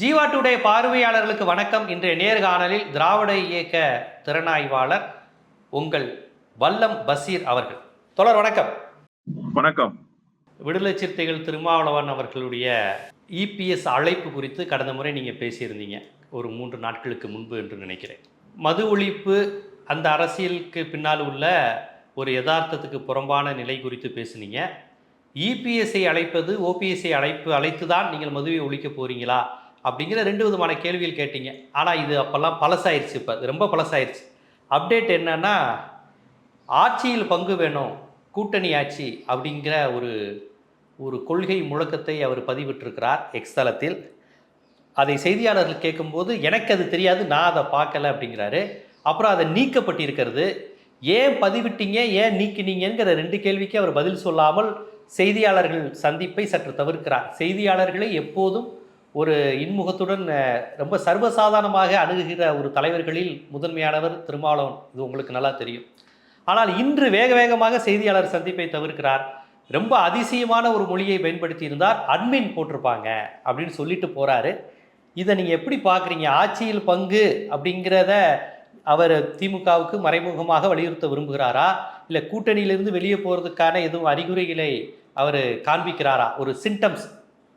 Jeeva today பார்வையாளர்களுக்கு வணக்கம். இன்றைய நேர்காணலில் திராவிட இயக்க திறனாய்வாளர் உங்கள் வல்லம் பசீர் அவர்கள். தொடர் வணக்கம். வணக்கம். விடுதலை சிறுத்தைகள் திருமாவளவன் அவர்களுடைய இபிஎஸ் அழைப்பு குறித்து கடந்த முறை நீங்கள் பேசியிருந்தீங்க. ஒரு மூன்று நாட்களுக்கு முன்பு என்று நினைக்கிறேன். மது ஒழிப்பு அந்த அரசியலுக்கு பின்னால் உள்ள ஒரு யதார்த்தத்துக்கு புறம்பான நிலை குறித்து பேசுனீங்க. இபிஎஸ்ஐ அழைப்பது ஓபிஎஸ்ஐ அழைப்பு அழைத்து தான் நீங்கள் மதுவை ஒழிக்க போறீங்களா? அப்படிங்கிற ரெண்டு விதமான கேள்விகள் கேட்டீங்க. ஆனால் இது அப்போல்லாம் பழசாயிருச்சு இப்போ. ரொம்ப பழசாயிருச்சு. அப்டேட் என்னன்னா ஆட்சியில் பங்கு வேணும் கூட்டணி ஆட்சி அப்படிங்கிற ஒரு ஒரு கொள்கை முழக்கத்தை அவர் பதிவிட்டிருக்கிறார் எக்ஸ் தளத்தில் அதை செய்தியாளர்கள் கேட்கும்போது எனக்கு அது தெரியாது நான் அதை பார்க்கல அப்படிங்கிறாரு. அப்புறம் அதை நீக்கப்பட்டிருக்கிறது. ஏன் பதிவிட்டீங்க ஏன் நீக்கினீங்கிற ரெண்டு கேள்விக்கு அவர் பதில் சொல்லாமல் செய்தியாளர்கள் சந்திப்பை சற்று தவிர்க்கிறார். செய்தியாளர்களை எப்போதும் ஒரு இன்முகத்துடன் ரொம்ப சர்வசாதாரணமாக அணுகுகிற ஒரு தலைவர்களில் முதன்மையானவர் திருமாவளவன். இது உங்களுக்கு நல்லா தெரியும். ஆனால் இன்று வேக வேகமாக செய்தியாளர் சந்திப்பை தவிர்க்கிறார். ரொம்ப அதிசயமான ஒரு மொழியை பயன்படுத்தி இருந்தார். அட்மின் போட்டிருப்பாங்க அப்படின்னு சொல்லிட்டு போகிறாரு இதை நீங்கள் எப்படி பார்க்குறீங்க? ஆட்சியில் பங்கு அப்படிங்கிறத அவர் திமுகவுக்கு மறைமுகமாக வலியுறுத்த விரும்புகிறாரா? இல்லை கூட்டணியிலிருந்து வெளியே போகிறதுக்கான எதுவும் அறிகுறிகளை அவர் காண்பிக்கிறாரா? ஒரு சிம்டம்ஸ்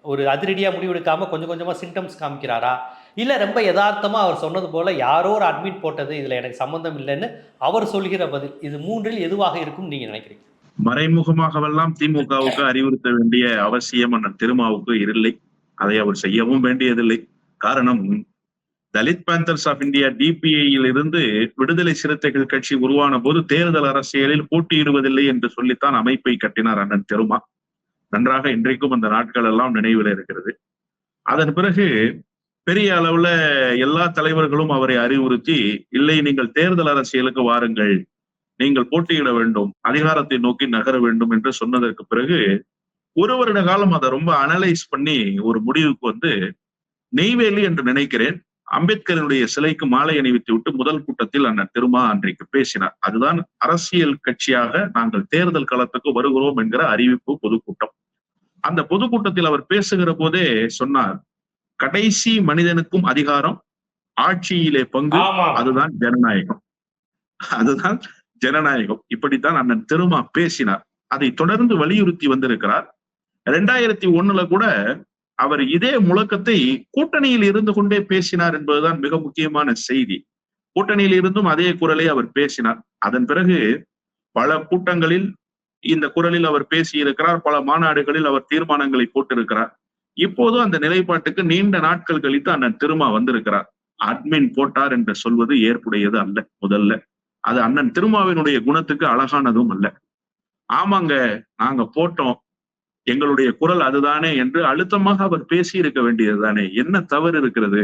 ஒரு அதிரடியாக முடிவெடுக்காமல் கொஞ்சம் கொஞ்சமாக சிம்டம்ஸ் காமிக்கிறாரா? இல்லை ரொம்ப யதார்த்தமாக அவர் சொன்னது போல் யாரோ ஒரு அட்மிட் போட்டது இதில் எனக்கு சம்மந்தம் இல்லைன்னு அவர் சொல்கிற பதில் இது மூன்றில் எதுவாக இருக்கும் நீங்கள் நினைக்கிறீங்க? மறைமுகமாகவெல்லாம் திமுகவுக்கு அறிவுறுத்த வேண்டிய அவசியம் அண்ணன் திருமாவுக்கு இல்லை. அதை அவர் செய்யவும் வேண்டியதில்லை. காரணம் தலித் பேந்தர்ஸ் ஆஃப் இந்தியா டிபிஐயில் இருந்து விடுதலை சிறுத்தைகள் கட்சி உருவான போது தேர்தல் அரசியலில் போட்டியிடுவதில்லை என்று சொல்லித்தான் அமைப்பை கட்டினார் அண்ணன் திருமா. நன்றாக இன்றைக்கும் அந்த நாட்கள் எல்லாம் நினைவில் இருக்கிறது. அதன் பிறகு பெரிய அளவுல எல்லா தலைவர்களும் அவரை அறிவுறுத்தி இல்லை நீங்கள் தேர்தல் அரசியலுக்கு வாருங்கள். நீங்கள் போட்டியிட வேண்டும். அதிகாரத்தை நோக்கி நகர வேண்டும் என்று சொன்னதற்கு பிறகு ஒரு வருட காலம் அதை ரொம்ப அனலைஸ் பண்ணி ஒரு முடிவுக்கு வந்து நெய்வேலி என்று நினைக்கிறேன். அம்பேத்கருடைய சிலைக்கு மாலை அணிவித்து விட்டு முதல் கூட்டத்தில் அண்ணன் திருமா அன்றைக்கு பேசினார். அதுதான் அரசியல் கட்சியாக நாங்கள் தேர்தல் களத்துக்கு வருகிறோம் என்கிற அறிவிப்பு பொதுக்கூட்டம். அந்த பொதுக்கூட்டத்தில் அவர் பேசுகிற போதே சொன்னார் கடைசி மனிதனுக்கும் அதிகாரம் ஆட்சியிலே பங்கு அதுதான் ஜனநாயகம். அதுதான் ஜனநாயகம். இப்படித்தான் அண்ணன் திருமா பேசினார். அதை தொடர்ந்து வலியுறுத்தி வந்திருக்கிறார். ரெண்டாயிரத்தி ஒண்ணுல கூட அவர் இதே முழக்கத்தை கூட்டணியில் இருந்து கொண்டே பேசினார் என்பதுதான் மிக முக்கியமான செய்தி. கூட்டணியில் இருந்தும் அதே குரலை அவர் பேசினார். அதன் பிறகு பல கூட்டங்களில் இந்த குரலில் அவர் பேசியிருக்கிறார். பல மாநாடுகளில் அவர் தீர்மானங்களை போட்டிருக்கிறார். இப்போது அந்த நிலைப்பாட்டுக்கு நீண்ட நாட்கள் கழித்து அண்ணன் திருமா வந்திருக்கிறார். அட்மின் போட்டார் என்று சொல்வது ஏற்புடையது அல்ல முதல்ல. அது அண்ணன் திருமாவினுடைய குணத்துக்கு அழகானதும் அல்ல. ஆமாங்க நாங்க போட்டோம். எங்களுடைய குரல் அதுதானே என்று அழுத்தமாக அவர் பேசி இருக்க வேண்டியதுதானே? என்ன தவறு இருக்கிறது?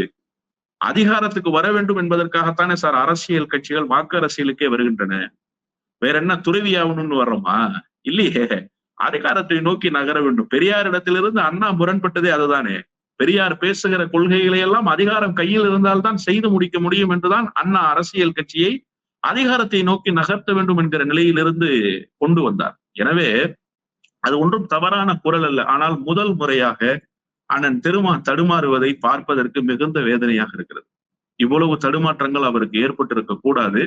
அதிகாரத்துக்கு வர வேண்டும் என்பதற்காகத்தானே சார் அரசியல் கட்சிகள் வாக்கு அரசியலுக்கே வருகின்றன. வேற என்ன துறவி ஆகணும்னு வர்றோமா? இல்லையே. அதிகாரத்தை நோக்கி நகர வேண்டும். பெரியார் இடத்திலிருந்து அண்ணா முரண்பட்டதே அதுதானே. பெரியார் பேசுகிற கொள்கைகளை எல்லாம் அதிகாரம் கையில் இருந்தால்தான் செய்து முடிக்க முடியும் என்றுதான் அண்ணா அரசியல் கட்சியை அதிகாரத்தை நோக்கி நகர்த்த வேண்டும் என்கிற நிலையிலிருந்து கொண்டு வந்தார். எனவே அது ஒன்றும் தவறான குரல் அல்ல. ஆனால் முதல் முறையாக அண்ணன் திருமா தடுமாறுவதை பார்ப்பதற்கு மிகுந்த வேதனையாக இருக்கிறது. இவ்வளவு தடுமாற்றங்கள் அவருக்கு ஏற்பட்டிருக்க கூடாது.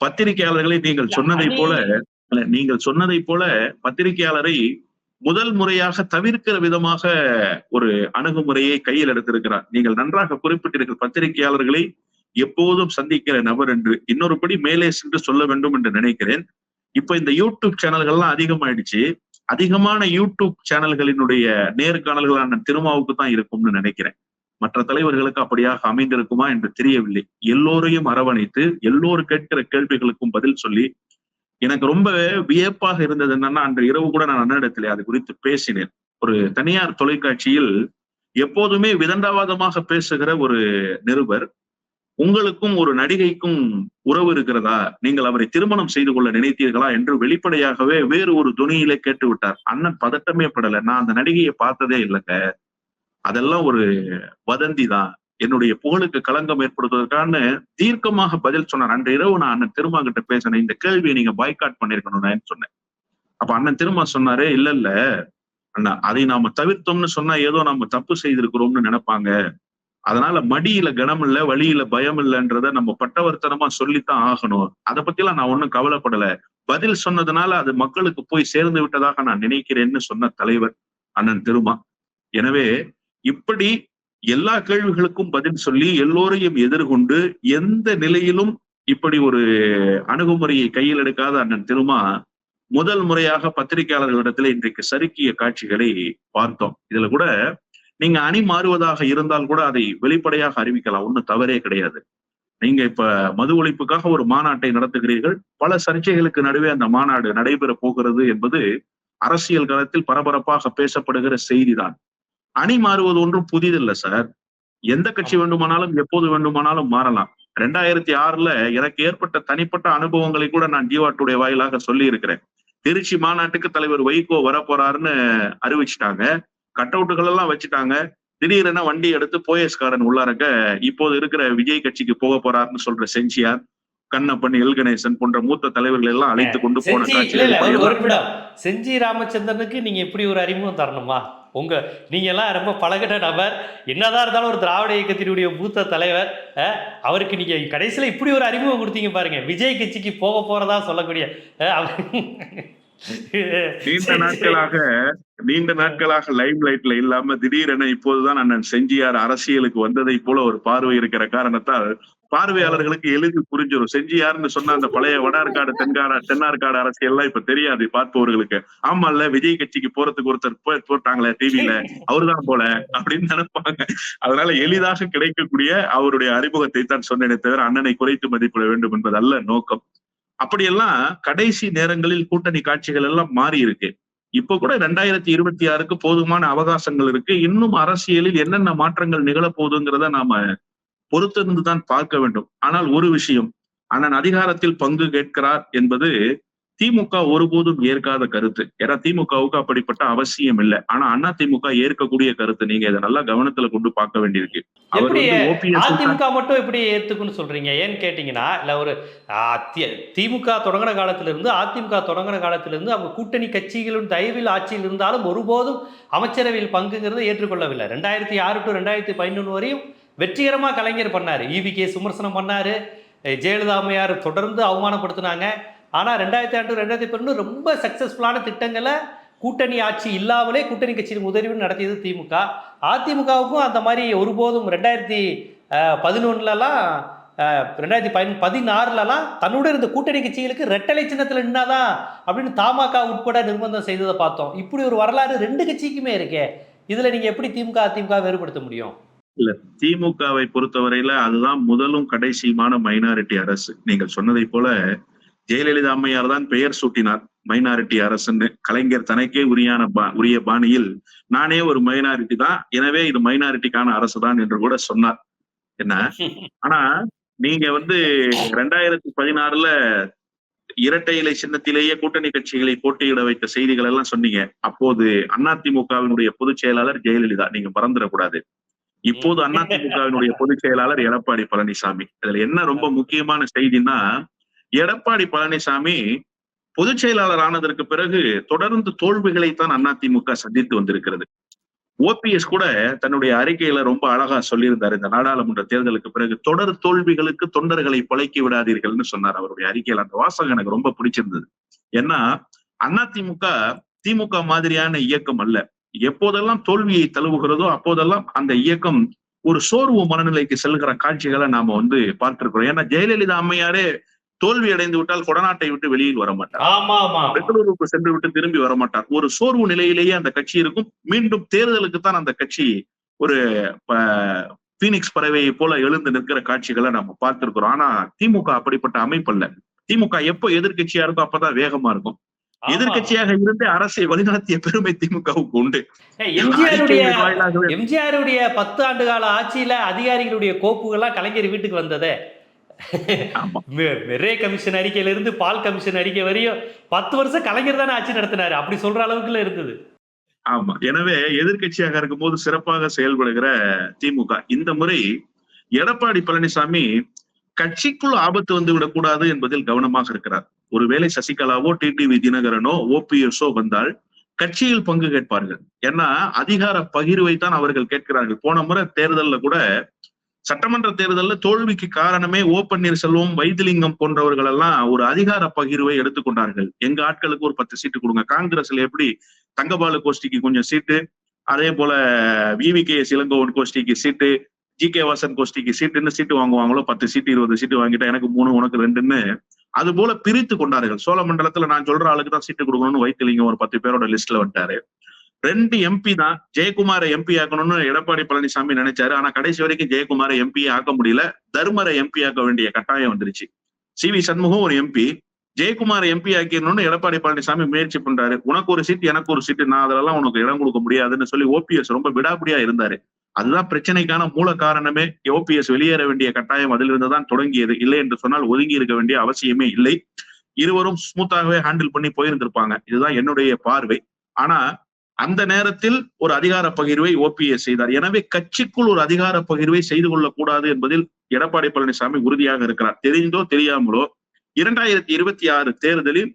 பத்திரிகையாளர்களை நீங்கள் சொன்னதை போல நீங்கள் சொன்னதை போல பத்திரிகையாளரை முதல் முறையாக தவிர்க்கிற விதமாக ஒரு அணுகுமுறையை கையில் எடுத்திருக்கிறார். நீங்கள் நன்றாக குறிப்பிட்டிருக்கிற பத்திரிகையாளர்களை எப்போதும் சந்திக்கிற நபர் என்று. இன்னொரு படி மேலே சென்று சொல்ல வேண்டும் என்று நினைக்கிறேன். இப்ப இந்த யூடியூப் சேனல்கள்லாம் அதிகமாயிடுச்சு. அதிகமான யூடியூப் சேனல்களினுடைய நேர்காணல்களான திருமாவுக்கு தான் இருக்கும்னு நினைக்கிறேன். மற்ற தலைவர்களுக்கு அப்படியாக அமைந்திருக்குமா என்று தெரியவில்லை. எல்லோரையும் அரவணைத்து எல்லோரும் கேட்கிற கேள்விகளுக்கும் பதில் சொல்லி எனக்கு ரொம்ப வியப்பாக இருந்தது என்னன்னா அன்று இரவு கூட நான் அன்னிடத்திலே அது குறித்து பேசினேன். ஒரு தனியார் தொலைக்காட்சியில் எப்போதுமே விதண்டாவாதமாக பேசுகிற ஒரு நிருபர் உங்களுக்கும் ஒரு நடிகைக்கும் உறவு இருக்கிறதா? நீங்கள் அவரை திருமணம் செய்து கொள்ள நினைத்தீர்களா என்று வெளிப்படையாகவே வேறு ஒரு துணியிலே கேட்டு விட்டார் அண்ணன் பதட்டமே படல. நான் அந்த நடிகையை பார்த்ததே இல்லைங்க. அதெல்லாம் ஒரு வதந்தி தான். என்னுடைய புகழுக்கு களங்கம் ஏற்படுத்துவதற்கான தீர்க்கமாக பதில் சொன்னார். அன்று இரவு நான் அண்ணன் திருமா கிட்ட பேசினேன். இந்த கேள்வியை நீங்க பாய்காட் பண்ணிருக்கணும்னு சொன்னேன். அப்ப அண்ணன் திருமா சொன்னாரு இல்ல இல்ல. அண்ணா அதை நாம தவிர்த்தோம்னு சொன்னா ஏதோ நம்ம தப்பு செய்திருக்கிறோம்னு நினைப்பாங்க. அதனால மடியில கனம் இல்ல வழியில பயம் இல்லைன்றத நம்ம பட்டவர்த்தனமா சொல்லித்தான் ஆகணும். அதை பத்திலாம் நான் ஒன்னும் கவலைப்படல. பதில் சொன்னதுனால அது மக்களுக்கு போய் சேர்ந்து விட்டதாக நான் நினைக்கிறேன்னு சொன்ன தலைவர் அண்ணன் திருமா. எனவே இப்படி எல்லா கேள்விகளுக்கும் பதில் சொல்லி எல்லோரையும் எதிர்கொண்டு எந்த நிலையிலும் இப்படி ஒரு அணுகுமுறையை கையில் எடுக்காத அண்ணன் திருமா முதல் முறையாக பத்திரிகையாளர்களிடத்துல இன்றைக்கு சறுக்கிய காட்சிகளை பார்த்தோம். இதுல கூட நீங்க அணி மாறுவதாக இருந்தால் கூட அதை வெளிப்படையாக அறிவிக்கலாம். ஒண்ணும் தவறே கிடையாது. நீங்க இப்ப மது ஒழிப்புக்காக ஒரு மாநாட்டை நடத்துகிறீர்கள். பல சர்ச்சைகளுக்கு நடுவே அந்த மாநாடு நடைபெற போகிறது என்பது அரசியல் களத்தில் பரபரப்பாக பேசப்படுகிற செய்திதான். அணி மாறுவது ஒன்றும் புதிதில்லை சார். எந்த கட்சி வேண்டுமானாலும் எப்போது வேண்டுமானாலும் மாறலாம். ரெண்டாயிரத்தி ஆறுல எனக்கு ஏற்பட்ட தனிப்பட்ட அனுபவங்களை கூட நான் ஜீவாட்டுடைய வாயிலாக சொல்லி இருக்கிறேன் திருச்சி மாநாட்டுக்கு தலைவர் வைகோ வரப்போறாருன்னு அறிவிச்சிட்டாங்க. கட் அவுட்டுகள் எல்லாம் வச்சுட்டாங்க. திடீரென வண்டி எடுத்து போயஸ்காரன் உள்ளாரக்க இப்போது இருக்கிற விஜய் கட்சிக்கு போக போறாருன்னு சொல்ற செஞ்சியார் கண்ணப்பன் எல். கணேசன் போன்ற மூத்த தலைவர்கள் எல்லாம் அழைத்து கொண்டு போன காட்சிகள் செஞ்சி ராமச்சந்திரனுக்கு நீங்க இப்படி ஒரு அறிமுகம் தரணுமா? உங்க நீங்க எல்லாம் ரொம்ப பழகின நபர். என்னதான் இருந்தாலும் ஒரு திராவிட இயக்கத்தினுடைய மூத்த தலைவர் அவருக்கு நீங்க கடைசியில இப்படி ஒரு அறிமுகம் கொடுத்தீங்க பாருங்க. விஜய் கட்சிக்கு போக போறதா சொல்லக்கூடிய நீண்ட நாட்களாக நீண்ட நாட்களாக லைம் லைட்ல இல்லாம திடீரென இப்போதுதான் அண்ணன் செஞ்சியார் அரசியலுக்கு வந்ததை போல ஒரு பார்வை இருக்கிற காரணத்தால் பார்வையாளர்களுக்கு எளிதில் புரிஞ்சிடும். செஞ்சியார்னு சொன்ன அந்த பழைய வடார்காடு தென்காடு தென்னார்காடு அரசியல் எல்லாம் இப்ப தெரியாது பார்ப்பவர்களுக்கு. ஆமால்ல விஜய் கட்சிக்கு போறதுக்கு ஒருத்தர் போட்டாங்களே டிவில அவர்தான் போல அப்படின்னு நினைப்பாங்க. அதனால எளிதாக கிடைக்கக்கூடிய அவருடைய அறிமுகத்தை தான் சொன்னேனே தவிர அண்ணனை குறைத்து மதிப்பிட வேண்டும் என்பது அல்ல நோக்கம். அப்படியெல்லாம் கடைசி நேரங்களில் கூட்டணி காட்சிகள் எல்லாம் மாறி இருக்கு. இப்ப கூட ரெண்டாயிரத்தி இருபத்தி ஆறுக்கு போதுமான அவகாசங்கள் இருக்கு. இன்னும் அரசியலில் என்னென்ன மாற்றங்கள் நிகழப்போகுதுங்கிறத நாம பொறுத்திருந்து தான் பார்க்க வேண்டும். ஆனால் ஒரு விஷயம் அண்ணன் அதிகாரத்தில் பங்கு கேட்கிறார் என்பது திமுக ஒருபோதும் ஏற்காத கருத்து. ஏன்னா திமுகவுக்கு அப்படிப்பட்ட அவசியம் இல்லை. ஆனா அண்ணா திமுக ஏற்கக்கூடிய கருத்து. நீங்க இதை நல்லா கவனத்துல கொண்டு பார்க்க வேண்டியிருக்கு. அதிமுக மட்டும் எப்படி ஏத்துக்குன்னு சொல்றீங்க? ஏன்னு கேட்டீங்கன்னா இல்ல ஒரு திமுக தொடங்கின காலத்துல இருந்து அதிமுக தொடங்கின காலத்துல இருந்து அவங்க கூட்டணி கட்சிகளின் தயவில் ஆட்சியில் இருந்தாலும் ஒருபோதும் அமைச்சரவையில் பங்குங்கிறத ஏற்றுக்கொள்ளவில்லை. ரெண்டாயிரத்தி ஆறு டு ரெண்டாயிரத்தி பதினொன்று வரையும் வெற்றிகரமா கலைஞர் பண்ணாரு. ஈவி கே சுமர்சனம் பண்ணாரு. ஜெயலலிதா அம்மையார் தொடர்ந்து அவமானப்படுத்தினாங்க. ஆனால் ரெண்டாயிரத்தி ஆண்டு ரெண்டாயிரத்தி பதினொன்று ரொம்ப சக்ஸஸ்ஃபுல்லான திட்டங்களை கூட்டணி ஆட்சி இல்லாமலே கூட்டணி கட்சியின் உதவியும் நடத்தியது திமுக. அதிமுகவுக்கும் அந்த மாதிரி ஒருபோதும் ரெண்டாயிரத்தி பதினொன்றுலலாம் ரெண்டாயிரத்தி பதின பதினாறுலலாம் தன்னோட இருந்த கூட்டணி கட்சிகளுக்கு ரெட்டலை சின்னத்தில் நின்னாதான் அப்படின்னு தமாக உட்பட நிர்பந்தம் செய்ததை பார்த்தோம். இப்படி ஒரு வரலாறு ரெண்டு கட்சிக்குமே இருக்கே. இதில் நீங்கள் எப்படி திமுக அதிமுக வேறுபடுத்த முடியும்? திமுகவை பொறுத்தவரையில அதுதான் முதலும் கடைசியுமான மைனாரிட்டி அரசு. நீங்கள் சொன்னதை போல ஜெயலலிதா அம்மையார் தான் பெயர் சூட்டினார். மைனாரிட்டி அரசுன்னு. கலைஞர் தனக்கே உரியான பா- உரிய பாணியில் நானே ஒரு மைனாரிட்டி தான். எனவே இது மைனாரிட்டிக்கான அரசு தான் என்று கூட சொன்னார். என்ன? ஆனா நீங்க வந்து ரெண்டாயிரத்தி பதினாறுல இரட்டை இலை சின்னத்திலேயே கூட்டணி கட்சிகளை போட்டியிட வைத்த செய்திகள் எல்லாம் சொன்னீங்க. அப்போது அதிமுகவினுடைய பொதுச் செயலாளர் ஜெயலலிதா. நீங்க மறந்துடக்கூடாது. இப்போது அதிமுகவினுடைய பொதுச் செயலாளர் எடப்பாடி பழனிசாமி. இதுல என்ன ரொம்ப முக்கியமான செய்தின்னா எடப்பாடி பழனிசாமி பொதுச் செயலாளர் ஆனதற்கு பிறகு தொடர்ந்து தோல்விகளைத்தான் அதிமுக சந்தித்து வந்திருக்கிறது. ஓபிஎஸ் கூட தன்னுடைய அறிக்கையில ரொம்ப அழகா சொல்லியிருந்தார். இந்த நாடாளுமன்ற தேர்தலுக்கு பிறகு தொடர் தோல்விகளுக்கு தொண்டர்களை பழக்கி விடாதீர்கள்னு சொன்னார் அவருடைய அறிக்கையில. அந்த வாசகம் எனக்கு ரொம்ப பிடிச்சிருந்தது. ஏன்னா அதிமுக திமுக மாதிரியான இயக்கம் அல்ல. எப்போதெல்லாம் தோல்வியை தழுவுகிறதோ அப்போதெல்லாம் அந்த இயக்கம் ஒரு சோர்வு மனநிலைக்கு செல்கிற காட்சிகளை நாம வந்து பார்த்திருக்கிறோம். ஏன்னா ஜெயலலிதா அம்மையாரே தோல்வி அடைந்து விட்டால் கொடநாட்டை விட்டு வெளியில் வர மாட்டார் ஆமா ஆமா. பெங்களூருக்கு சென்று விட்டு திரும்பி வர மாட்டார் ஒரு சோர்வு நிலையிலேயே அந்த கட்சி இருக்கும். மீண்டும் தேர்தலுக்கு தான் அந்த கட்சி ஒரு பீனிக்ஸ் பறவையை போல எழுந்து நிற்கிற காட்சிகளை நம்ம பார்த்திருக்கிறோம். ஆனா திமுக அப்படிப்பட்ட அமைப்பு அல்ல. திமுக எப்போ எதிர்க்கட்சியா இருக்கோ அப்பதான் வேகமா இருக்கும். ஆமா. எதிர்க்கட்சியாக இருந்து அரசை வழிநடத்திய பெருமை திமுகவுக்கு உண்டு. எம்ஜிஆருடைய பத்து ஆண்டு கால ஆட்சியில அதிகாரிகளுடைய கோப்புகள்லாம் கலைஞர் வீட்டுக்கு வந்ததே. வெறே கமிஷன் அறிக்கையில இருந்து பால் கமிஷன் அறிக்கை வரையும் பத்து வருஷம் கலைஞர் தானே ஆட்சி நடத்தினாரு. அப்படி சொல்ற அளவுக்குள்ள இருந்தது. ஆமா. எனவே எதிர்க்கட்சியாக இருக்கும்போது சிறப்பாக செயல்படுகிற திமுக. இந்த முறை எடப்பாடி பழனிசாமி கட்சிக்குள் ஆபத்து வந்து விடக்கூடாது என்பதில் கவனமாக இருக்கிறார். ஒருவேளை சசிகலாவோ டிடிவி தினகரனோ ஓபிஎஸ்ஓ வந்தால் கட்சியில் பங்கு கேட்பார்கள். ஏன்னா அதிகார பகிர்வை தான் அவர்கள் கேட்கிறார்கள். போன முறை தேர்தல்ல கூட சட்டமன்ற தேர்தலில் தோல்விக்கு காரணமே ஓ பன்னீர்செல்வம் வைத்திலிங்கம் போன்றவர்கள் எல்லாம் ஒரு அதிகார பகிர்வை எடுத்துக்கொண்டார்கள். எங்க ஆட்களுக்கு ஒரு பத்து சீட்டு கொடுங்க. காங்கிரஸ்ல எப்படி தங்கபாலு கோஷ்டிக்கு கொஞ்சம் சீட்டு அதே போல விவி கே இளங்கோவன் கோஷ்டிக்கு சீட்டு ஜி கே வாசன் கோஷ்டிக்கு சீட்டுன்னு சீட்டு வாங்குவாங்களோ பத்து சீட்டு இருபது சீட்டு வாங்கிட்டா எனக்கு மூணு உனக்கு ரெண்டுன்னு அது போல பிரித்து கொண்டார்கள். சோழ மண்டலத்துல நான் சொல்ற ஆளுக்கு தான் சீட்டு கொடுக்கணும்னு வைத்திலிங்கம் ஒரு பத்து பேரோட லிஸ்ட்ல வந்துட்டாரு. ரெண்டு எம்பி தான் ஜெயக்குமார எம்பி ஆக்கணும்னு எடப்பாடி பழனிசாமி நினைச்சாரு. ஆனா கடைசி வரைக்கும் ஜெயக்குமார எம்பி ஆக்க முடியல. தர்மரை எம்பி ஆக்க வேண்டிய கட்டாயம் வந்துருச்சு. சி வி சண்முகம் ஒரு எம்பி ஜெயக்குமார் எம்பி ஆக்கிடணும்னு எடப்பாடி பழனிசாமி முயற்சி பண்றாரு. உனக்கு ஒரு சீட் எனக்கு ஒரு சீட்டு நான் அதெல்லாம் உனக்கு இடம் கொடுக்க முடியாதுன்னு சொல்லி ஓபிஎஸ் ரொம்ப விடாப்பிடியா இருந்தாரு. அதுதான் பிரச்சனைக்கான மூல காரணமே. ஓபிஎஸ் வெளியேற வேண்டிய கட்டாயம் அதிலிருந்து தான் தொடங்கியது. இல்லை என்று சொன்னால் ஒதுங்கி இருக்க வேண்டிய அவசியமே இல்லை. இருவரும் ஸ்மூத்தாகவே ஹேண்டில் பண்ணி போயிருந்திருப்பாங்க. இதுதான் என்னுடைய பார்வை. ஆனா அந்த நேரத்தில் ஒரு அதிகார பகிர்வை ஓபிஎஸ் செய்தார். எனவே கட்சிக்குள் ஒரு அதிகார பகிர்வை செய்து கொள்ளக்கூடாது என்பதில் எடப்பாடி பழனிசாமி உறுதியாக இருக்கிறார். தெரிந்தோ தெரியாமலோ இரண்டாயிரத்தி இருபத்தி ஆறு தேர்தலில்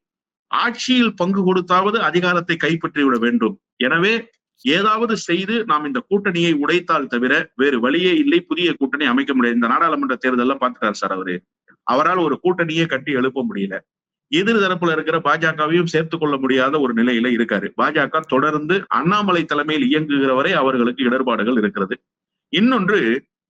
ஆட்சியில் பங்கு கொடுத்தாவது அதிகாரத்தை கைப்பற்றி விட வேண்டும். எனவே ஏதாவது செய்து நாம் இந்த கூட்டணியை உடைத்தால் தவிர வேறு வழியே இல்லை. புதிய கூட்டணி அமைக்க முடியாது. இந்த நாடாளுமன்ற தேர்தலில் பார்த்துட்டார் சார் அவரு. அவரால் ஒரு கூட்டணியை கட்டி எழுப்ப முடியல. எதிர் தரப்புல இருக்கிற பாஜகவையும் சேர்த்து கொள்ள முடியாத ஒரு நிலையில இருக்காரு. பாஜக தொடர்ந்து அண்ணாமலை தலைமையில் இயங்குகிற வரை அவர்களுக்கு இடர்பாடுகள் இருக்கிறது. இன்னொன்று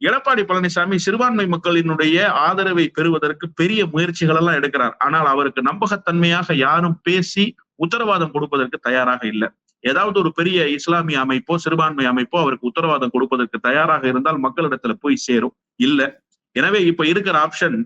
எடப்பாடி பழனிசாமி சிறுபான்மை மக்களினுடைய ஆதரவை பெறுவதற்கு பெரிய முயற்சிகள் எல்லாம் எடுக்கிறார். ஆனால் அவருக்கு நம்பகத்தன்மையாக யாரும் பேசி உத்தரவாதம் கொடுப்பதற்கு தயாராக இல்லை. ஏதாவது ஒரு பெரிய இஸ்லாமிய அமைப்போ சிறுபான்மை அமைப்போ அவருக்கு உத்தரவாதம் கொடுப்பதற்கு தயாராக இருந்தால் மக்களிடத்துல போய் சேரும். இல்ல. எனவே இப்ப இருக்கிற ஆப்ஷன்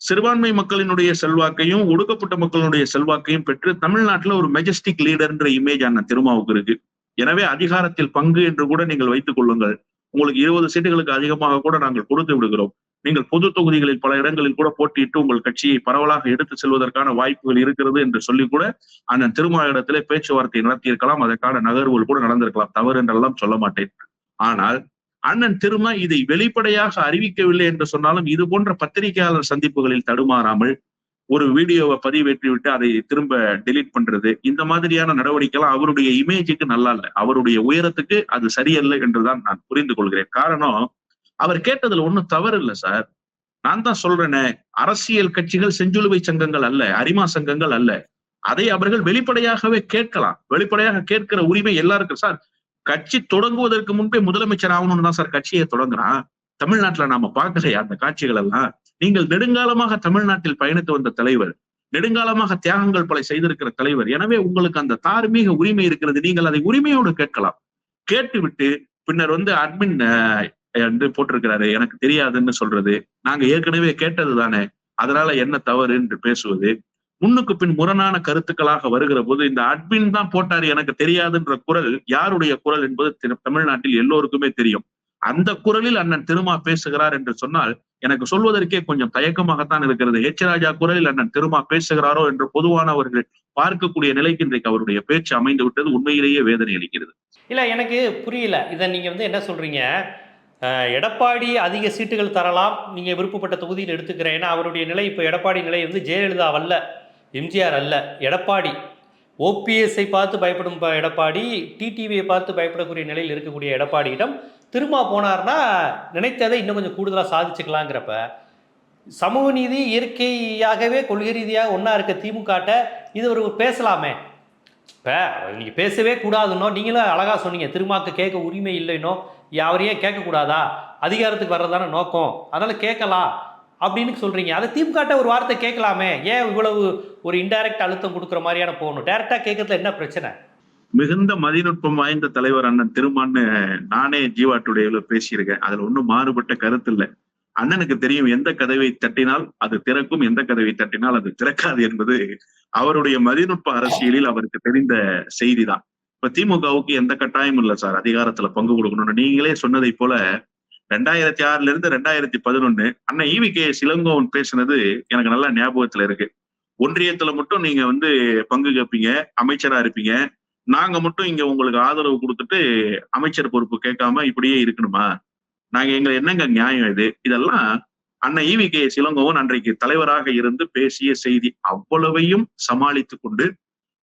சிறுபான்மை மக்களினுடைய செல்வாக்கையும் ஒடுக்கப்பட்ட மக்களுடைய செல்வாக்கையும் பெற்று தமிழ்நாட்டுல ஒரு மெஜஸ்டிக் லீடர்ன்ற இமேஜ் அண்ணன் திருமாவுக்கு இருக்கு. எனவே அதிகாரத்தில் பங்கு என்று கூட நீங்கள் வைத்துக் கொள்ளுங்கள். உங்களுக்கு இருபது சீட்டுகளுக்கு அதிகமாக கூட நாங்கள் கொடுத்து விடுகிறோம். நீங்கள் பொது தொகுதிகளில் பல இடங்களில் கூட போட்டியிட்டு உங்கள் கட்சியை பரவலாக எடுத்து செல்வதற்கான வாய்ப்புகள் இருக்கிறது என்று சொல்லி கூட அண்ணன் திருமாவளத்திலே பேச்சுவார்த்தை நடத்தியிருக்கலாம். அதற்கான நகர்வுகள் கூட நடந்திருக்கலாம். தவறு என்றெல்லாம் சொல்ல மாட்டேன். ஆனால் அண்ணன் திருமா இதை வெளிப்படையாக அறிவிக்கவில்லை என்று சொன்னாலும் இது போன்ற பத்திரிகையாளர் சந்திப்புகளில் தடுமாறாமல் ஒரு வீடியோவை பதிவேற்றி விட்டு அதை திரும்ப டெலீட் பண்றது இந்த மாதிரியான நடவடிக்கைலாம் அவருடைய இமேஜுக்கு நல்லா இல்லை அவருடைய உயரத்துக்கு அது சரியல்ல என்றுதான் நான் புரிந்து கொள்கிறேன். காரணம் அவர் கேட்டதுல ஒன்றும் தவறு இல்லை சார் நான் தான் சொல்றேனே அரசியல் கட்சிகள் செஞ்சுலுவை சங்கங்கள் அல்ல அரிமா சங்கங்கள் அல்ல. அதை அவர்கள் வெளிப்படையாகவே கேட்கலாம். வெளிப்படையாக கேட்கிற உரிமை எல்லாருக்கும் சார் கட்சி தொடங்குவதற்கு முன்பே முதலமைச்சர் ஆகணும்னு தான் சார் கட்சியை தொடங்குறான் தமிழ்நாட்டுல நாம பார்க்கலையா அந்த காட்சிகள் எல்லாம் நீங்கள் நெடுங்காலமாக தமிழ்நாட்டில் பயணித்து வந்த தலைவர் நெடுங்காலமாக தியாகங்கள் பல செய்திருக்கிற தலைவர். எனவே உங்களுக்கு அந்த தார்மீக உரிமை இருக்கிறது. நீங்கள் அதை உரிமையோடு கேட்கலாம். கேட்டுவிட்டு பின்னர் வந்து அட்மின் என்று போட்டிருக்கிறாரு. எனக்கு தெரியாதுன்னு சொல்றது. நாங்க ஏற்கனவே கேட்டது தானே. அதனால என்ன தவறு என்று பேசுவது? முன்னுக்கு பின் முரணான கருத்துக்களாக வருகிற போது இந்த அட்மின் தான் போட்டாரு எனக்கு தெரியாதுன்ற குரல் யாருடைய குரல் என்பது தமிழ்நாட்டில் எல்லோருக்குமே தெரியும். அந்த குரலில் அண்ணன் திருமா பேசுகிறார் என்று சொன்னால் எனக்கு சொல்வதற்கே கொஞ்சம் தயக்கமாகத்தான் இருக்கிறது. எச் ராஜா குரலில் அண்ணன் திருமா பேசுகிறாரோ என்று பொதுவானவர்கள் பார்க்கக்கூடிய நிலைக்கு இன்றைக்கு அவருடைய பேச்சு அமைந்து விட்டது. உண்மையிலேயே வேதனை அளிக்கிறது. இல்ல எனக்கு புரியல. இதை நீங்க வந்து என்ன சொல்றீங்க? எடப்பாடி அதிக சீட்டுகள் தரலாம். நீங்கள் விருப்பப்பட்ட தொகுதியில் எடுத்துக்கிறேன். ஏன்னா அவருடைய நிலை இப்போ எடப்பாடி நிலை வந்து ஜெயலலிதா வல்ல. எம்ஜிஆர் அல்ல எடப்பாடி. ஓபிஎஸ்ஐ பார்த்து பயப்படும் எடப்பாடி டிடிவியை பார்த்து பயப்படக்கூடிய நிலையில் இருக்கக்கூடிய எடப்பாடியிடம் திரும்ப போனார்னா நினைத்ததை இன்னும் கொஞ்சம் கூடுதலாக சாதிச்சுக்கலாங்கிறப்ப சமூக நீதி இயற்கையாகவே கொள்கை ரீதியாக ஒன்றா இருக்க திமுகட்ட இது ஒரு பேசலாமே. இப்போ நீங்கள் பேசவே கூடாதுன்னோ நீங்களும் அழகாக சொன்னீங்க திருமாக்கு கேட்க உரிமை இல்லைன்னோ அவரையே கேட்கக்கூடாதா? அதிகாரத்துக்கு வர்றதான நோக்கம். அதனால் கேட்கலாம். அப்படின்னு சொல்கிறீங்க அதை திமுகட்ட ஒரு வார்த்தை கேட்கலாமே. ஏன் இவ்வளவு ஒரு இன்டைரக்ட் அழுத்தம் கொடுக்குற மாதிரியான போகணும்? டைரெக்டாக கேட்கறதுல என்ன பிரச்சனை? மிகுந்த மதிநுட்பம் வாய்ந்த தலைவர் அண்ணன் திருமான்னு நானே ஜீவா டுடேல பேசியிருக்கேன். அதுல ஒன்றும் மாறுபட்ட கருத்து இல்லை. அண்ணனுக்கு தெரியும் எந்த கதவை தட்டினால் அது திறக்கும் எந்த கதவை தட்டினால் அது திறக்காது என்பது அவருடைய மதிநுட்ப அரசியலில் அவருக்கு தெரிந்த செய்தி தான் இப்ப திமுகவுக்கு எந்த கட்டாயமும் இல்லை சார். அதிகாரத்துல பங்கு கொடுக்கணும்னு நீங்களே சொன்னதை போல ரெண்டாயிரத்தி ஆறுல இருந்து ரெண்டாயிரத்தி பதினொன்னு அண்ணன் ஈவி கே சிலங்கோவன் பேசுனது எனக்கு நல்லா ஞாபகத்துல இருக்கு. ஒன்றியத்துல மட்டும் நீங்க வந்து பங்கு கேட்பீங்க அமைச்சரா இருப்பீங்க. நாங்க மட்டும் இங்க உங்களுக்கு ஆதரவு கொடுத்துட்டு அமைச்சர் பொறுப்பு கேட்காம இப்படியே இருக்கணுமா? நாங்க எங்க என்னங்க நியாயம் இது? இதெல்லாம் அண்ணன் ஈவி கே சிலங்கோவன் அன்றைக்கு தலைவராக இருந்து பேசிய செய்தி. அவ்வளவையும் சமாளித்து கொண்டு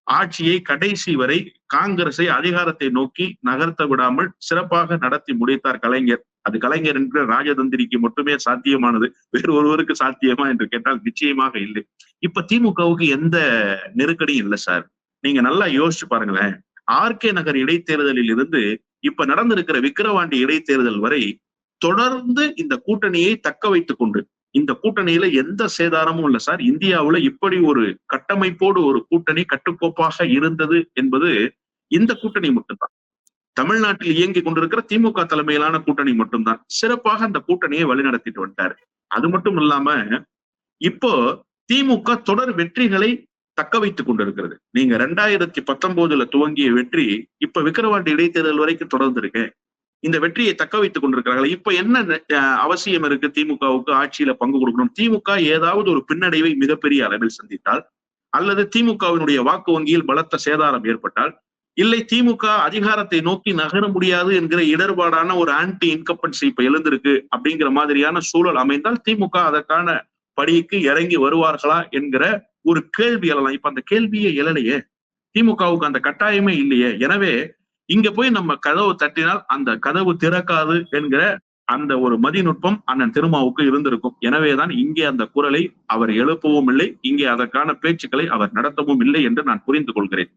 ஆட்சியை கடைசி வரை காங்கிரஸை அதிகாரத்தை நோக்கி நகர்த்த விடாமல் சிறப்பாக நடத்தி முடித்தார் கலைஞர். அது கலைஞர் என்கிற ராஜதந்திரிக்கு மட்டுமே சாத்தியமானது. வேறு ஒருவருக்கு சாத்தியமா என்று கேட்டால் நிச்சயமாக இல்லை. இப்ப திமுகவுக்கு எந்த நெருக்கடியும் இல்லை சார். நீங்க நல்லா யோசிச்சு பாருங்களேன். ஆர்கே நகர் இடைத்தேர்தலில் இருந்து இப்ப நடந்திருக்கிற விக்கிரவாண்டி இடைத்தேர்தல் வரை தொடர்ந்து இந்த கூட்டணியை தக்க வைத்துக் கொண்டு இந்த கூட்டணியில எந்த சேதாரமும் இல்லை சார். இந்தியாவுல இப்படி ஒரு கட்டமைப்போடு ஒரு கூட்டணி கட்டுக்கோப்பாக இருந்தது என்பது இந்த கூட்டணி மட்டும்தான். தமிழ்நாட்டில் இயங்கி கொண்டிருக்கிற திமுக தலைமையிலான கூட்டணி மட்டும்தான். சிறப்பாக அந்த கூட்டணியை வழிநடத்திட்டு வந்துட்டாரு. அது மட்டும் இல்லாம இப்போ திமுக தொடர் வெற்றிகளை தக்க வைத்துக் கொண்டிருக்கிறது. நீங்க ரெண்டாயிரத்தி பத்தொன்பதுல துவங்கிய வெற்றி இப்ப விக்கிரவாண்டி இடைத்தேர்தல் வரைக்கும் தொடர்ந்து இருக்கு இந்த வெற்றியை தக்க வைத்துக் கொண்டிருக்கிறார்கள். இப்ப என்ன அஹ், அவசியம் இருக்கு திமுகவுக்கு? ஆட்சியில பங்கு கொடுக்கணும். திமுக ஏதாவது ஒரு பின்னடைவை மிகப்பெரிய அளவில் சந்தித்தால் அல்லது திமுகவினுடைய வாக்கு வங்கியில் பலத்த சேதாரம் ஏற்பட்டால் இல்லை திமுக அதிகாரத்தை நோக்கி நகர முடியாது என்கிற இடர்பாடான ஒரு ஆன்டி இன்கம்பன்சி இப்ப எழுந்திருக்கு அப்படிங்கிற மாதிரியான சூழல் அமைந்தால் திமுக அதற்கான படிக்கு இறங்கி வருவார்களா என்கிற ஒரு கேள்வி எழலாம். இப்ப அந்த கேள்வியே எழலையே. திமுகவுக்கு அந்த கட்டாயமே இல்லையே. எனவே இங்க போய் நம்ம கதவு தட்டினால் அந்த கதவு திறக்காது என்கிற அந்த ஒரு மதிநுட்பம் அண்ணன் திருமாவுக்கு இருந்திருக்கும். எனவேதான் இங்கே அந்த குரலை அவர் எழுப்பவும் இல்லை இங்கே அதற்கான பேச்சுக்களை அவர் நடத்தவும் இல்லை என்று நான் புரிந்து கொள்கிறேன்.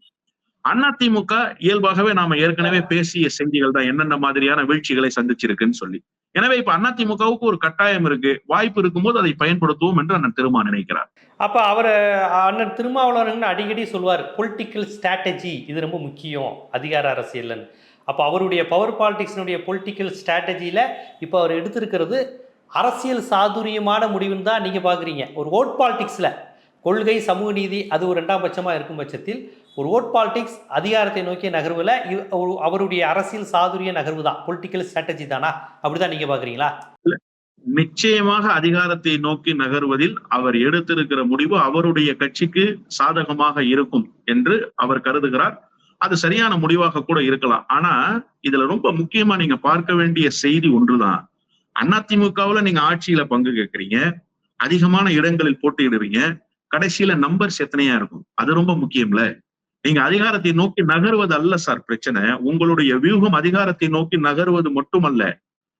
அதிமுக இயல்பாகவே நாம ஏற்கனவே பேசிய செய்திகள் தான் என்னென்ன மாதிரியான வீழ்ச்சிகளை சந்திச்சிருக்குன்னு சொல்லி. எனவே இப்ப அதிமுகவுக்கு ஒரு கட்டாயம் இருக்கு. வாய்ப்பு இருக்கும்போது அதை பயன்படுத்துவோம் என்று அண்ணன் திருமா நினைக்கிறார். அப்போ அவர் அண்ணன் திருமாவளவன் அடிக்கடி சொல்வார் பொலிட்டிக்கல் ஸ்ட்ராட்டஜி இது ரொம்ப முக்கியம் அதிகார அரசியல்னு. அப்போ அவருடைய பவர் பாலிடிக்ஸினுடைய பொலிட்டிக்கல் ஸ்ட்ராட்டஜியில் இப்போ அவர் எடுத்திருக்கிறது அரசியல் சாதுரியமான முடிவுன்னு தான் நீங்கள் பார்க்குறீங்க ஒரு ஓட் பாலிடிக்ஸில் கொள்கை சமூக நீதி அது ஒரு ரெண்டாம் பட்சமாக இருக்கும் பட்சத்தில் ஒரு ஓட் பாலிடிக்ஸ் அதிகாரத்தை நோக்கிய நகர்வில் அவருடைய அரசியல் சாதுரிய நகர்வு தான் பொலிட்டிக்கல் ஸ்ட்ராட்டஜி தானா? அப்படிதான் நீங்க பாக்குறீங்களா? நிச்சயமாக அதிகாரத்தை நோக்கி நகர்வதில் அவர் எடுத்திருக்கிற முடிவு அவருடைய கட்சிக்கு சாதகமாக இருக்கும் என்று அவர் கருதுகிறார். அது சரியான முடிவாக கூட இருக்கலாம். ஆனா இதுல ரொம்ப முக்கியமா நீங்க பார்க்க வேண்டிய செய்தி ஒன்றுதான். அதிமுகவுல நீங்க ஆட்சியில பங்கு கேட்கறீங்க. அதிகமான இடங்களில் போட்டியிடுறீங்க. கடைசியில நம்பர்ஸ் எத்தனையா இருக்கும்? அது ரொம்ப முக்கியம்ல. நீங்க அதிகாரத்தை நோக்கி நகர்வது அல்ல சார் பிரச்சனை. உங்களுடைய வியூகம் அதிகாரத்தை நோக்கி நகர்வது மட்டுமல்ல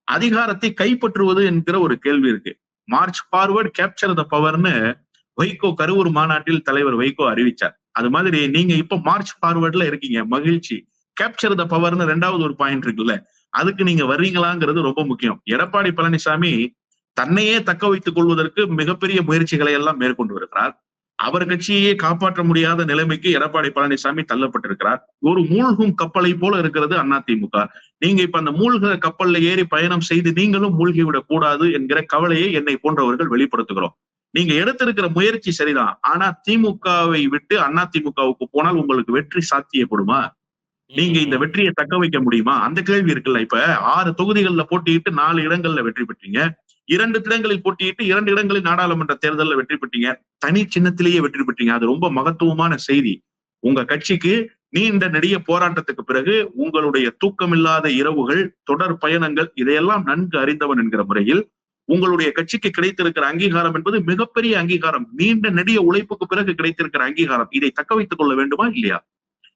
அதிகாரத்தை கைப்பற்றுவது என்கிற ஒரு கேள்வி இருக்கு. மார்ச் ஃபார்வர்ட் கேப்சர் த பவர்னு வைகோ கருவூர் மாநாட்டில் தலைவர் வைகோ அறிவிச்சார். அது மாதிரி நீங்க இப்ப மார்ச் ஃபார்வர்ட்ல இருக்கீங்க மகிழ்ச்சி. கேப்சர் த பவர்னு ரெண்டாவது ஒரு பாயிண்ட் இருக்குல்ல அதுக்கு நீங்க வர்றீங்களாங்கிறது ரொம்ப முக்கியம். எடப்பாடி பழனிசாமி தன்னையே தக்க வைத்துக் கொள்வதற்கு மிகப்பெரிய முயற்சிகளை எல்லாம் மேற்கொண்டு வருகிறார். அவர் கட்சியையே காப்பாற்ற முடியாத நிலைமைக்கு எடப்பாடி பழனிசாமி தள்ளப்பட்டிருக்கிறார். ஒரு மூழ்கும் கப்பலை போல இருக்கிறது அதிமுக. நீங்க இப்ப அந்த மூழ்கிற கப்பல்ல ஏறி பயணம் செய்து நீங்களும் மூழ்கிவிடக் கூடாது என்கிற கவலையை என்னை போன்றவர்கள் வெளிப்படுத்துகிறோம். நீங்க எடுத்திருக்கிற முயற்சி சரிதான். ஆனா திமுகவை விட்டு அதிமுகவுக்கு போனால் உங்களுக்கு வெற்றி சாத்தியப்படுமா? நீங்க இந்த வெற்றியை தக்க வைக்க முடியுமா? அந்த கேள்வி இருக்குல்ல இப்ப. ஆறு தொகுதிகள்ல போட்டியிட்டு நாலு இடங்கள்ல வெற்றி பெற்றீங்க. இரண்டு இடங்களில் போட்டியிட்டு இரண்டு இடங்களில் நாடாளுமன்ற தேர்தலில் வெற்றி பெற்றீங்க. தனி சின்னத்திலேயே வெற்றி பெற்றீங்க. அது ரொம்ப மகத்துவமான செய்தி. உங்க கட்சிக்கு நீண்ட நெடிய போராட்டத்துக்கு பிறகு உங்களுடைய தூக்கமில்லாத இரவுகள் தொடர் பயணங்கள் இதையெல்லாம் நன்கு அறிந்தவன் என்கிற முறையில் உங்களுடைய கட்சிக்கு கிடைத்திருக்கிற அங்கீகாரம் என்பது மிகப்பெரிய அங்கீகாரம். நீண்ட நெடிய உழைப்புக்கு பிறகு கிடைத்திருக்கிற அங்கீகாரம். இதை தக்க வைத்துக் கொள்ள வேண்டுமா? இல்லையா?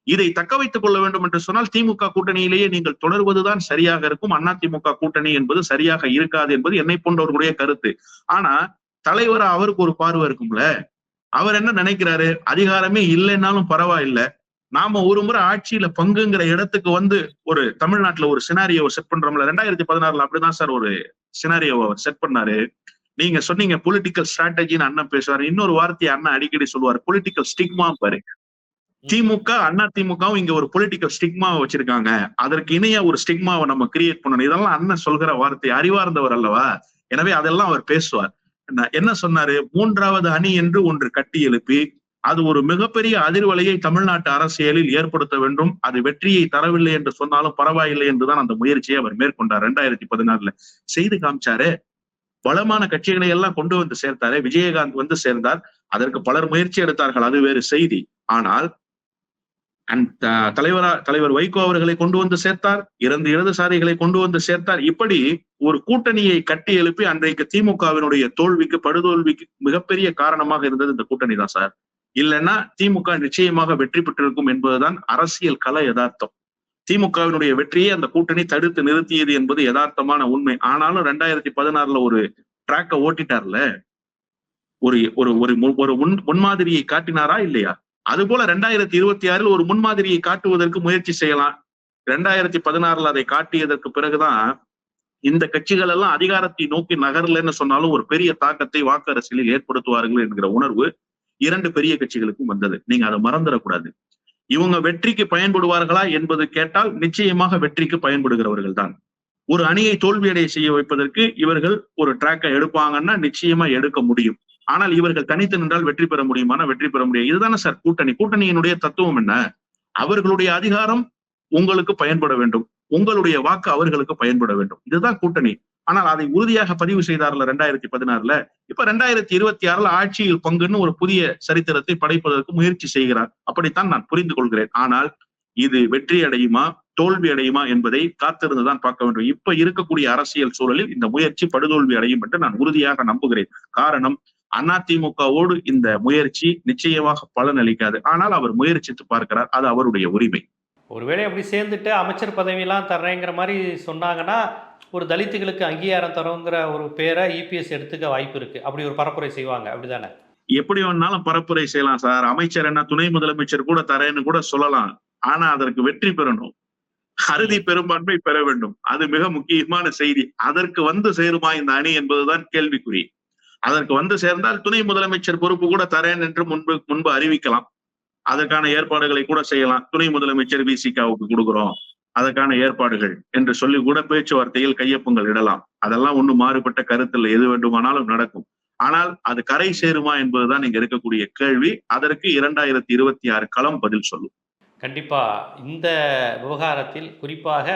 இதை தக்க வைத்துக் கொள்ள வேண்டும் என்று சொன்னால் திமுக கூட்டணியிலேயே நீங்கள் தொடர்வதுதான் சரியாக இருக்கும். அண்ணா திமுக கூட்டணி என்பது சரியாக இருக்காது என்பது என்னை போன்றவர்களுடைய கருத்து. ஆனா தலைவரா அவருக்கு ஒரு பார்வை இருக்கும்ல. அவர் என்ன நினைக்கிறாரு? அதிகாரமே இல்லைன்னாலும் பரவாயில்லை. நாம ஒரு முறை ஆட்சியில பங்குங்கிற இடத்துக்கு வந்து ஒரு தமிழ்நாட்டுல ஒரு சினாரியோ செட் பண்றோம்ல. ரெண்டாயிரத்தி பதினாறுல அப்படிதான் சார் ஒரு சினாரியோவை செட் பண்ணாரு. நீங்க சொன்னீங்க பொலிட்டிக்கல் ஸ்ட்ராட்டஜின்னு அண்ணன் பேசுவாரு. இன்னொரு வார்த்தையை அண்ணன் அடிக்கடி சொல்லுவார் பொலிட்டிக்கல் ஸ்டிக்மா பாரு திமுக அண்ணா திமுகவும் இங்க ஒரு பொலிட்டிக்கல் ஸ்டிக்மாவை வச்சிருக்காங்க. அதற்கு இணைய ஒரு ஸ்டிக்மாவை நம்ம கிரியேட் பண்ணணும். இதெல்லாம் அண்ணன் சொல்கிற வார்த்தை அறிவார்ந்தவர் அல்லவா? எனவே அதெல்லாம் அவர் பேசுவார். என்ன- என்ன சொன்னாரு? மூன்றாவது அணி என்று ஒன்று கட்டி எழுப்பி அது ஒரு மிகப்பெரிய அதிர்வலையை தமிழ்நாட்டு அரசியலில் ஏற்படுத்த வேண்டும். அது வெற்றியை தரவில்லை என்று சொன்னாலும் பரவாயில்லை என்றுதான் அந்த முயற்சியை அவர் மேற்கொண்டார் ரெண்டாயிரத்தி பதினாறுல. செய்து காமிச்சாரு. பலமான கட்சிகளை எல்லாம் கொண்டு வந்து சேர்த்தாரு. விஜயகாந்த் வந்து சேர்ந்தார். அதற்கு பலர் முயற்சி எடுத்தார்கள். அது வேறு செய்தி. ஆனால் அந்த தலைவரா தலைவர் வைகோ அவர்களை கொண்டு வந்து சேர்த்தார். இரண்டு இடதுசாரிகளை கொண்டு வந்து சேர்த்தார். இப்படி ஒரு கூட்டணியை கட்டி எழுப்பி அன்றைக்கு திமுகவினுடைய தோல்விக்கு படுதோல்விக்கு மிகப்பெரிய காரணமாக இருந்தது இந்த கூட்டணி தான் சார். இல்லைன்னா திமுக நிச்சயமாக வெற்றி பெற்றிருக்கும் என்பதுதான் அரசியல் கல யதார்த்தம். திமுகவினுடைய வெற்றியை அந்த கூட்டணி தடுத்து நிறுத்தியது என்பது யதார்த்தமான உண்மை. ஆனாலும் ரெண்டாயிரத்தி பதினாறுல ஒரு ட்ராக்க ஓட்டிட்டார்ல? ஒரு ஒரு ஒரு ஒரு முன் முன்மாதிரியை காட்டினாரா இல்லையா? அது போல ரெண்டாயிரத்தி இருபத்தி ஆறில் ஒரு முன்மாதிரியை காட்டுவதற்கு முயற்சி செய்யலாம். ரெண்டாயிரத்தி பதினாறுல அதை காட்டியதற்கு பிறகுதான் இந்த கட்சிகள் எல்லாம் அதிகாரத்தை நோக்கி நகரலன்னு சொன்னாலும் ஒரு பெரிய தாக்கத்தை வாக்கு அரசியலில் ஏற்படுத்துவார்கள் என்கிற உணர்வு இரண்டு பெரிய கட்சிகளுக்கும் வந்தது. நீங்க அதை மறந்துடக்கூடாது. இவங்க வெற்றிக்கு பயன்படுவார்களா என்பது கேட்டால் நிச்சயமாக வெற்றிக்கு பயன்படுகிறவர்கள் தான். ஒரு அணியை தோல்வியடைய செய்ய வைப்பதற்கு இவர்கள் ஒரு டிராக்கை எடுப்பாங்கன்னா நிச்சயமா எடுக்க முடியும். ஆனால் இவர்கள் தனித்து நின்றால் வெற்றி பெற முடியுமானா? வெற்றி பெற முடியும் இதுதானே சார் கூட்டணி. கூட்டணியினுடைய தத்துவம் என்ன? அவர்களுடைய அதிகாரம் உங்களுக்கு பயன்பட வேண்டும். உங்களுடைய வாக்கு அவர்களுக்கு பயன்பட வேண்டும். இதுதான் கூட்டணி. ஆனால் அதை உறுதியாக பதிவு செய்தார்ல ரெண்டாயிரத்தி பதினாறுல? இப்ப ரெண்டாயிரத்தி இருபத்தி ஆறுல ஆட்சியில் பங்குன்னு ஒரு புதிய சரித்திரத்தை படைப்பதற்கு முயற்சி செய்கிறார். அப்படித்தான் நான் புரிந்து கொள்கிறேன். ஆனால் இது வெற்றி அடையுமா? தோல்வி அடையுமா? என்பதை காத்திருந்துதான் பார்க்க வேண்டும். இப்ப இருக்கக்கூடிய அரசியல் சூழலில் இந்த முயற்சி படுதோல்வி அடையும் என்று நான் உறுதியாக நம்புகிறேன். காரணம் அதிமுகவோடு இந்த முயற்சி நிச்சயமாக பலனளிக்காது. ஆனால் அவர் முயற்சித்து பார்க்கிறார் அது அவருடைய உரிமை. ஒருவேளை அப்படி சேர்ந்துட்டு அமைச்சர் பதவியெல்லாம் தர்றேங்கிற மாதிரி சொன்னாங்கன்னா ஒரு தலித்துகளுக்கு அங்கீகாரம் தரோங்கிற ஒரு பேரை இபிஎஸ் எடுத்துக்க வாய்ப்பு இருக்கு. அப்படி ஒரு பரப்புரை செய்வாங்க. அப்படிதானே? எப்படி வேணாலும் பரப்புரை செய்யலாம் சார். அமைச்சர் என்ன துணை முதலமைச்சர் கூட தரேன்னு கூட சொல்லலாம். ஆனா அதற்கு வெற்றி பெறணும். அறுதி பெரும்பான்மை பெற வேண்டும். அது மிக முக்கியமான செய்தி. அதற்கு வந்து சேருமா இந்த அணி என்பதுதான் கேள்விக்குறி. அதற்கு வந்து சேர்ந்தால் துணை முதலமைச்சர் பொறுப்பு கூட தரேன் என்று முன்பு முன்பு அறிவிக்கலாம். அதற்கான ஏற்பாடுகளை கூட செய்யலாம். துணை முதலமைச்சர் விசிகாவுக்கு கொடுக்கிறோம். அதற்கான ஏற்பாடுகள் என்று சொல்லி கூட பேச்சுவார்த்தையில் கையொப்பங்கள் இடலாம். அதெல்லாம் ஒன்றும் மாறுபட்ட கருத்தில் எது வேண்டுமானாலும் நடக்கும். ஆனால் அது கரை சேருமா என்பதுதான் இங்க இருக்கக்கூடிய கேள்வி. அதற்கு இரண்டாயிரத்தி இருபத்தி ஆறு களம் பதில் சொல்லும். கண்டிப்பா. இந்த விவகாரத்தில் குறிப்பாக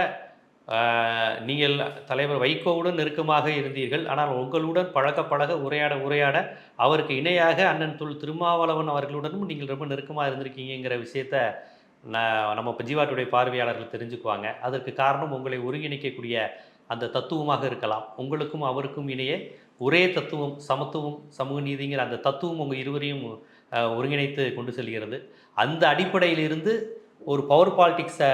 நீங்கள் தலைவர் வைகோவுடன் நெருக்கமாக இருந்தீர்கள். ஆனால் உங்களுடன் பழக பழக உரையாட உரையாட அவருக்கு இணையாக அண்ணன் தொல் திருமாவளவன் அவர்களுடனும் நீங்கள் ரொம்ப நெருக்கமாக இருந்திருக்கீங்கிற விஷயத்த நான் நம்ம பஜிவாட்டுடைய பார்வையாளர்கள் தெரிஞ்சுக்குவாங்க. அதற்கு காரணம் உங்களை ஒருங்கிணைக்கக்கூடிய அந்த தத்துவமாக இருக்கலாம். உங்களுக்கும் அவருக்கும் இணையே ஒரே தத்துவம் சமத்துவம் சமூக நீதிங்கிற அந்த தத்துவம் உங்கள் இருவரையும் ஒருங்கிணைத்து கொண்டு செல்கிறது. அந்த அடிப்படையிலிருந்து ஒரு பவர் பாலிடிக்ஸை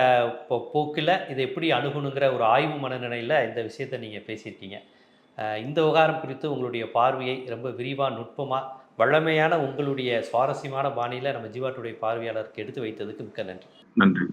போக்கில் இதை எப்படி அணுகணுங்கிற ஒரு ஆய்வு மனநிலையில் இந்த விஷயத்தை நீங்கள் பேசியிருக்கீங்க. இந்த விவகாரம் குறித்து உங்களுடைய பார்வையை ரொம்ப விரிவாக நுட்பமாக வழமையான உங்களுடைய சுவாரஸ்யமான பாணியில் நம்ம ஜீவாட்டுடைய பார்வையாளருக்கு எடுத்து வைத்ததுக்கு மிக்க நன்றி. நன்றி.